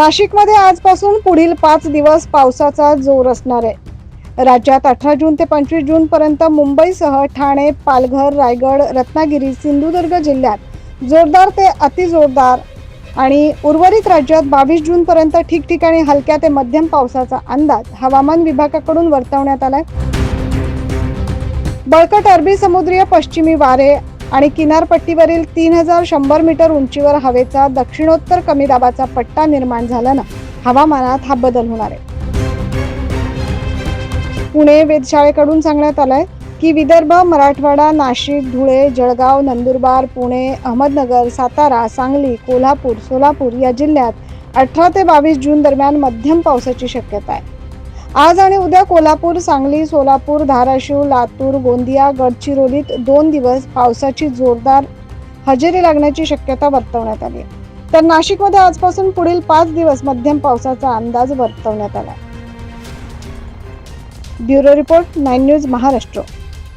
नाशिकमध्ये आजपासून पुढील पाच दिवस पावसाचा जोर असणार आहे. राज्यात अठरा जून ते पंचवीस जून पर्यंत मुंबईसह ठाणे पालघर रायगड रत्नागिरी सिंधुदुर्ग जिल्ह्यात जोरदार ते अतिजोरदार आणि उर्वरित राज्यात बावीस जून पर्यंत ठिकठिकाणी हलक्या ते मध्यम पावसाचा अंदाज हवामान विभागाकडून वर्तवण्यात आलाय. बळकट अरबी समुद्रीय पश्चिमी वारे आणि किनारपट्टीवरील तीन हजार शंभर मीटर उंचीवर हवेचा दक्षिणोत्तर कमी दाबाचा पट्टा निर्माण झाल्यानं हवामानात हा बदल होणार आहे. पुणे वेधशाळेकडून सांगण्यात आलंय की विदर्भ मराठवाडा नाशिक धुळे जळगाव नंदुरबार पुणे अहमदनगर सातारा सांगली कोल्हापूर सोलापूर या जिल्ह्यात अठरा ते बावीस जून दरम्यान मध्यम पावसाची शक्यता आहे. आज आणि उद्या कोल्हापूर सांगली सोलापूर धाराशिव लातूर गोंदिया गडचिरोलीत दोन दिवस पावसाची जोरदार हजेरी लागण्याची शक्यता वर्तवण्यात आली तर नाशिकमध्ये आजपासून पुढील पाच दिवस मध्यम पावसाचा अंदाज वर्तवण्यात आला bureau report nine news Maharashtra.